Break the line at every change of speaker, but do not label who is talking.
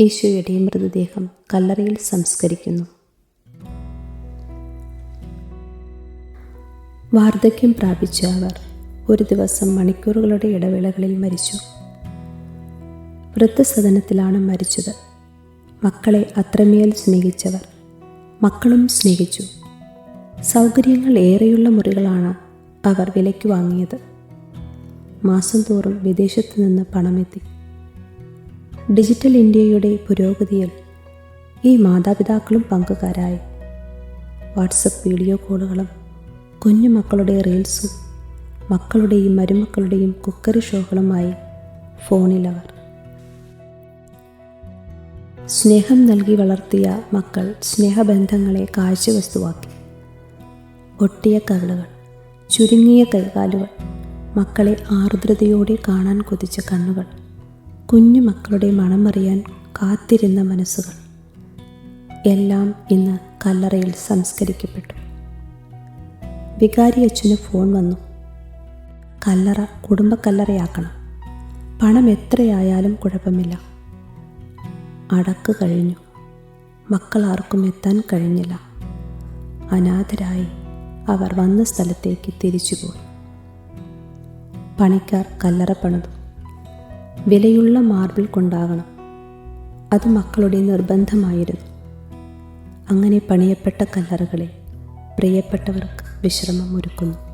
ഈശോയുടെ മൃതദേഹം കല്ലറയിൽ സംസ്കരിക്കുന്നു. വാർദ്ധക്യം പ്രാപിച്ച അവർ. ഒരു ദിവസം മണിക്കൂറുകളുടെ ഇടവേളകളിൽ മരിച്ചു. വൃദ്ധസദനത്തിലാണ് മരിച്ചത്. മക്കളെ അത്രമേൽ സ്നേഹിച്ചവർ. മക്കളും സ്നേഹിച്ചു. സൗകര്യങ്ങൾ ഏറെയുള്ള മുറികളാണ് അവർ വിലയ്ക്ക് വാങ്ങിയത്. മാസം തോറും വിദേശത്തു നിന്ന് പണമെത്തി. ഡിജിറ്റൽ ഇന്ത്യയുടെ പുരോഗതിയിൽ ഈ മാതാപിതാക്കളും പങ്കുകാരായി. വാട്സപ്പ് വീഡിയോ കോളുകളും കുഞ്ഞുമക്കളുടെ റീൽസും മക്കളുടെയും മരുമക്കളുടെയും കുക്കറി ഷോകളുമായി ഫോണിലവർ. സ്നേഹം നൽകി വളർത്തിയ മക്കൾ സ്നേഹബന്ധങ്ങളെ കാഴ്ചവസ്തുവാക്കി. ഒട്ടിയ കവിളുകൾ ചുരുങ്ങിയ കൈകാലുകൾ മക്കളെ ആർദ്രതയോടെ കാണാൻ കൊതിച്ച കണ്ണുകൾ കുഞ്ഞു മക്കളുടെ മണമറിയാൻ കാത്തിരുന്ന മനസ്സുകൾ. എല്ലാം ഇന്ന് കല്ലറയിൽ സംസ്കരിക്കപ്പെട്ടു. വികാരി അച്ഛന് ഫോൺ വന്നു. കല്ലറ കുടുംബക്കല്ലറയാക്കണം. പണം എത്രയായാലും കുഴപ്പമില്ല. അടക്ക് കഴിഞ്ഞു. മക്കൾ ആർക്കും എത്താൻ കഴിഞ്ഞില്ല. അനാഥരായി അവർ വന്ന സ്ഥലത്തേക്ക് തിരിച്ചുപോയി. പണിക്കാർ കല്ലറ പണിതു. വിലയുള്ള മാർബിൾ കൊണ്ടാകണം. അത് മക്കളുടെ നിർബന്ധമായിരുന്നു. അങ്ങനെ പണിയപ്പെട്ട കല്ലറകളെ പ്രിയപ്പെട്ടവർക്ക് വിശ്രമം ഒരുക്കുന്നു